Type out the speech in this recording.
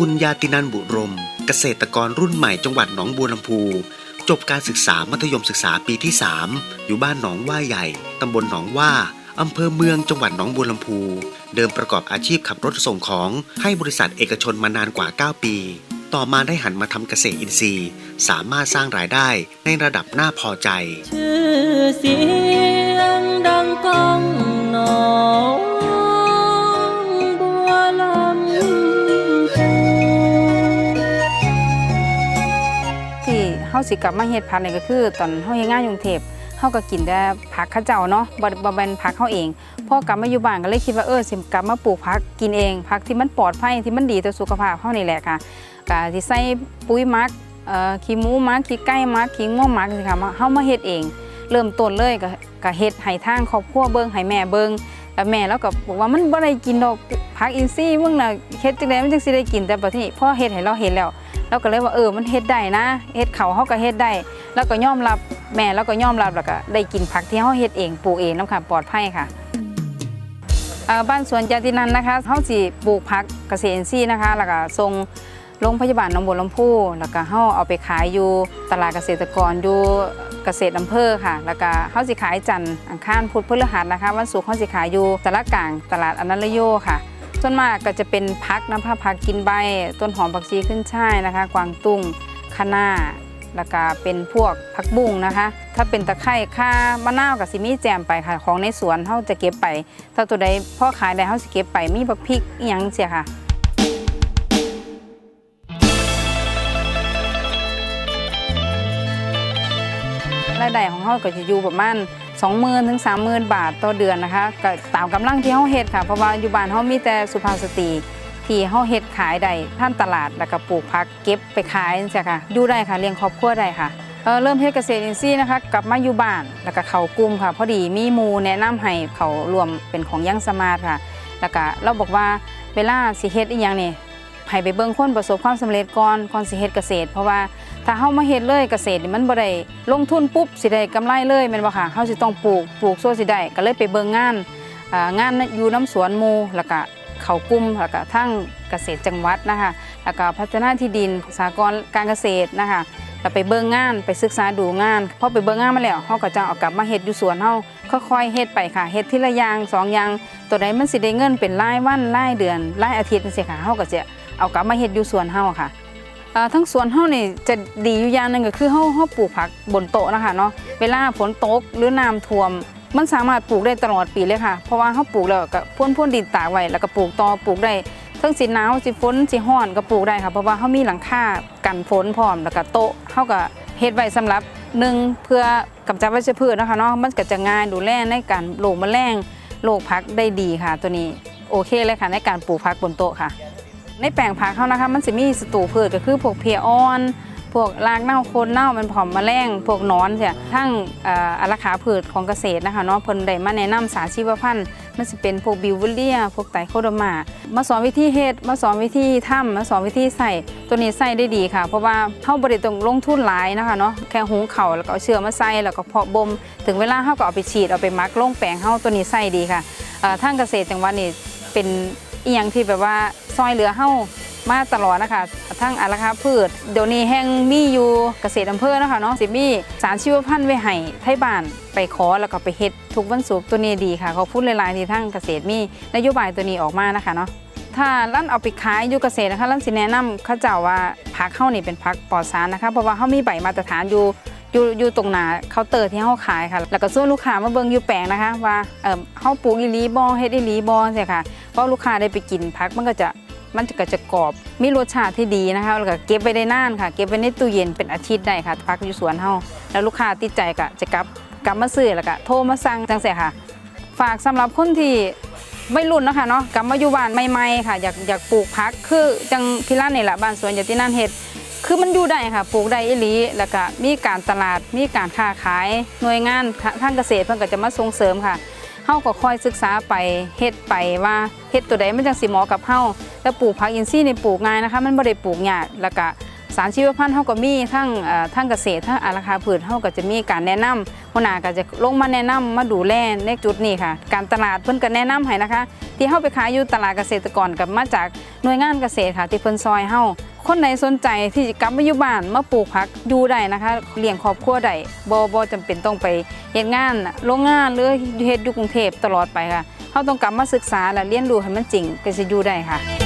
คุณยาตินันบุรม เกษตรกรรุ่นใหม่จังหวัดหนองบัวลำพูจบการศึกษามัธยมศึกษาปีที่ 3 อยู่บ้านหนองว่าใหญ่ ตำบลหนองว่า อำเภอเมืองจังหวัดหนองบัวลำพู เดิมประกอบอาชีพขับรถส่งของให้บริษัทเอกชนมานานกว่า 9 ปี ต่อมาได้หันมาทำเกษตรอินทรีย์ สามารถสร้างรายได้ในระดับน่าพอใจ ชื่อเสียงดังก้องหนอง ฮาสิกลับมาเฮ็ดผักนี่ก็คือ ตอนเฮาเฮ็ดงานอยู่กรุงเทพเฮาก็กินแต่ผักเขาเจ้าเนาะบ่บ่แม่นผักเฮาเองพอกลับมาอยู่บ้านก็เลยคิดว่าเออสิกลับมาปลูกผักกินเองผักที่มันปลอดภัยที่มันดีต่อสุขภาพเฮานี่แหละค่ะก็สิใส่ปุ๋ยมักเอ่อขี้หมูมักขี้ไก่มักขี้ง่วหมักสิค่ะมาเฮามาเฮ็ดเอง เริ่มต้นเลยก็ก็เฮ็ดให้ทางครอบครัวเบิ่งให้แม่เบิ่งแล้วแม่แล้วก็บอกว่ามันบ่ได้กินดอกผักอินทรีย์มึงน่ะเฮ็ดจังไดมันจังสิได้กินแต่บัดนี้พอเฮ็ดให้เราเห็นแล้ว เราก็เลยว่าเออมันเฮ็ดได้นะเฮ็ดเขาเขาก็เฮ็ดได้ แล้วก็ยอมรับแม่แล้วก็ยอมรับแล้วก็ได้กินผักที่เขาเฮ็ดเองปลูกเองน้ำค่ะปลอดภัยค่ะบ้านสวนจาตินันนะคะเฮาสิปลูกผักเกษตรอินทรีย์นะคะ แล้วก็ส่งโรงพยาบาลหนองบัวลำพูแล้วก็เฮาเอาไปขายอยู่ตลาดเกษตรกรอยู่เกษตรอำเภอค่ะ แล้วก็เฮาสิขายจันทร์อังคารพุธพฤหัสนะคะ วันศุกร์เฮาสิขายอยู่ตลาดกลางตลาดอนันตโยค่ะ ส่วนมากก็จะเป็นพักน้ำผ้าพักกินใบ ต้นหอมผักชีขึ้นช่ายนะคะ กวางตุ้งคะน้าแล้วก็เป็นพวกผักบุ้งนะคะ ถ้าเป็นตะไคร้ข่ามะนาวกับซิมีแจมไปค่ะ ของในสวนเขาจะเก็บไป ถ้าตัวใดพ่อขายได้เขาสิเก็บไปมีบักพริกอหยังเสียค่ะรายได้ของเขาก็จะอยู่ประมาณ 20,000ถึง30,000บาทต่อเดือนนะคะก็ตามกำลังที่เขาเฮ็ดค่ะเพราะว่าอยู่บ้านเขามีแต่สุภาพสตรีที่เขาเฮ็ดขายได้ท่ามตลาดแล้วก็ปลูกผักเก็บไปขายจังซี่ค่ะอยู่ได้ค่ะเลี้ยงครอบครัวได้ค่ะเออเริ่มเฮ็ดเกษตรอินทรีย์นะคะกลับมาอยู่บ้านแล้วก็เข้ากลุ่มค่ะพอดีมีหมู่แนะนำให้เขารวมเป็นของยั่งสมาร์ทค่ะ แล้วก็เราบอกว่าเวลาสิเฮ็ดอีหยังนี่ให้ไปเบิ่งคนประสบความสำเร็จก่อนก่อนสิเฮ็ดเกษตร เพราะว่า ถ้าเฮามาเฮ็ดเลยเกษตรนี่มันบ่ได้ลงทุนปุ๊บสิได้กำไรเลยแม่นบ่ค่ะเฮาสิต้องปลูกปลูกโซ่สิได้ก็เลยไปเบิ่งงานอ่างานอยู่น้ำสวนหมู่แล้วก็เข้ากุ่มแล้วก็ทั้งเกษตรจังหวัดนะคะแล้วก็พัฒนาที่ดินสหกรการเกษตรนะคะแล้วไปเบิ่งงานไปศึกษาดูงานพอไปเบิ่งงานมาแล้วเฮาก็จะเอากลับมาเฮ็ดอยู่สวนเฮาค่อยๆเฮ็ดไปค่ะเฮ็ดทีละอย่างสองอย่างตัวใดมันสิได้เงินเป็นรายวันรายเดือนรายอาทิตย์จังซี่ค่ะเฮาก็จะเอากลับมาเฮ็ดอยู่สวนเฮาค่ะ ทั้งสวนเฮานี่จะดีอยู่อย่างหนึงก็คือเฮาเฮาปลูกผักบนโต๊ะนะคะเนาะเวลาฝนตกหรือน้ำท่วม มันสามารถปลูกได้ตลอดปีเลยค่ะ เพราะว่าเฮาปลูกแล้วก็พ่นพ่นดินตากไว้แล้วก็ปลูกต่อปลูกได้ทั้งสิหนาวสิฝนสิร้อนก็ปลูกได้ค่ะเพราะว่าเฮามีหลังคากันฝนพร้อมแล้วก็โต๊ะเฮาก็เฮ็ดไว้สำหรับหนึ่งเพื่อกำจัดวัชพืชนะคะเนาะมันก็จะง่ายดูแลในการโรคแมลงโรคผักได้ดีค่ะ ตัวนี้โอเคเลยค่ะในการปลูกผักบนโต๊ะค่ะ ในแปลงผักเขานะคะ มันจะมีศัตรูพืชก็คือพวกเพลียอ่อน พวกรากเน่าโคนเน่ามันผอมมแมลงพวกนอนเสียทั้งอาราขาพืชของเกษตรนะคะเนาะเพิ่นได้มาแนะนำสาชีวพันธุ์มันสิเป็นพวกบิวเวเลีย พวกไตโคโดมา มาสอนวิธีเฮ็ดมาสอนวิธีทำมาสอนวิธีใส่ตัวนี้ใส่ได้ดีค่ะ เพราะว่าเฮาบ่ได้ต้องลงทุนหลายนะคะเนาะแค่หุงข้าแล้วก็เอาเชื้อมาใส่แล้วก็เพาะบ่มถึงเวลาเฮาก็เอาไปฉีดเอาไปมักลงแปลงเฮาตัวนี้ใส่ดีค่ะเอ่อทางเกษตรจังหวัดนี่เป็น อีหยังที่แบบว่าซอยเหลือเฮามาตลอดนะคะทั้งอาราคาพืช เดี๋ยวนี้แห้งมีอยู่เกษตรอำเภอนะคะเนาะสิมีสารชีวพันธุ์ไว้ให้ไทยบ้านไปขอแล้วก็ไปเฮ็ดทุกวันศุกร์ตัวนี้ดีค่ะเขาพูดหลายๆที่ทั้งเกษตรมีนโยบายตัวนี้ออกมานะคะเนาะถ้าลั่นเอาไปขายอยู่เกษตรนะคะลั่นสิแนะนำเขาเจ้าว่าผักเข้านี่เป็นผักปลอดสารนะคะเพราะว่าเขามีใบมาตรฐานอยู่ อยู่อยู่ตรงหน้าเคาน์เตอร์ที่เฮาขายค่ะ แล้วก็ส่วนลูกค้ามาเบิ่งอยู่แปลงนะคะ ว่าเอ่อเฮาปลูกอีหลีบ่เฮ็ดอีหลีบ่จังซี่ค่ะเพราะลูกค้าได้ไปกินผักมันก็จะมันก็จะกรอบมีรสชาติที่ดีนะคะ แล้วก็เก็บไว้ได้นานค่ะ เก็บไว้ในตู้เย็นเป็นอาทิตย์ได้ค่ะผักอยู่สวนเฮาแล้วลูกค้าติดใจก็จะกลับกลับมาซื้อแล้วก็โทรมาสั่งจังซี่ค่ะ ฝากสำหรับคนที่ไม่รุ่นนะคะเนาะกลับมาอยู่บ้านใหม่ๆค่ะ อยากอยากปลูกผักคือจังพิร้านนี่แหละบ้านสวนอย่าที่นั่นเฮ็ด คือมันอยู่ได้ค่ะปลูกได้อีหลีแล้วก็มีการตลาดมีการค้าขายหน่วยงานทางเกษตรเพิ่นก็จะมาส่งเสริมค่ะเฮาก็คอยศึกษาไปเฮ็ดไปว่าเฮ็ดตัวใดมันจังสิเหมาะกับเฮาแต่ปลูกผักอินทรีย์นี่ปลูกง่ายนะคะ มันบ่ได้ปลูกยากแล้วก็ สารชีวพันธุ์เฮาก็มีทั้งทั้งเกษตรทั้งอาราคาพืชเฮาก็จะมีการแนะนำหัวหน้าก็จะลงมาแนะนำมาดูแลในจุดนี้ค่ะ การตลาดเพิ่นก็แนะนำให้นะคะ ที่เฮาไปขายอยู่ตลาดเกษตรกรกับมาจากหน่วยงานเกษตรค่ะ ที่เพิ่นซอยเฮาคนไหนสนใจที่จะกลับมาอยู่บ้านมาปลูกผักอยู่ได้นะคะเลี้ยงครอบครัวได้บ่บ่จำเป็นต้องไปเฮ็ดงานโรงงานหรือเฮ็ดอยู่กรุงเทพตลอดไปค่ะเฮาต้องกลับมาศึกษาและเรียนรู้ให้มันจริงก็สิอยู่ได้ค่ะ